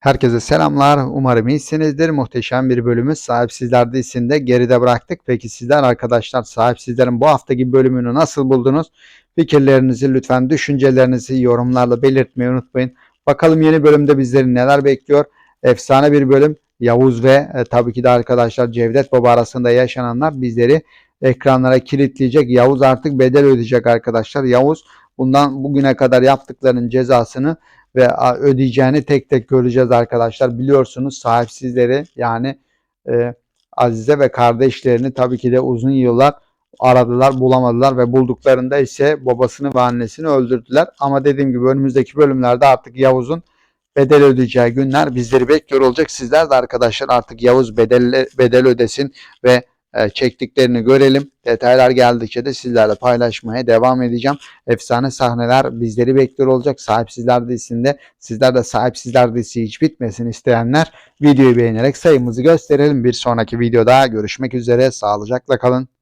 Herkese selamlar. Umarım iyisinizdir. Muhteşem bir bölümü Sahipsizler dizisinde geride bıraktık. Peki sizler arkadaşlar Sahipsizlerin bu haftaki bölümünü nasıl buldunuz? Fikirlerinizi lütfen düşüncelerinizi yorumlarla belirtmeyi unutmayın. Bakalım yeni bölümde bizleri neler bekliyor? Efsane bir bölüm. Yavuz ve e, tabii ki de arkadaşlar Cevdet Baba arasında yaşananlar bizleri ekranlara kilitleyecek. Yavuz artık bedel ödeyecek arkadaşlar. Yavuz bundan bugüne kadar yaptıklarının cezasını ve ödeyeceğini tek tek göreceğiz arkadaşlar. Biliyorsunuz sahipsizleri yani e, Azize ve kardeşlerini tabii ki de uzun yıllar aradılar bulamadılar ve bulduklarında ise babasını ve annesini öldürdüler. Ama dediğim gibi önümüzdeki bölümlerde artık Yavuz'un bedel ödeyeceği günler bizleri bekliyor olacak. Sizler de arkadaşlar artık Yavuz bedel, bedel ödesin ve çektiklerini görelim. Detaylar geldikçe de sizlerle paylaşmaya devam edeceğim. Efsane sahneler bizleri bekliyor olacak. Sahipsizler dizisinde sizler de sahipsizler dizisi hiç bitmesin isteyenler videoyu beğenerek sayımızı gösterelim. Bir sonraki videoda görüşmek üzere. Sağlıcakla kalın.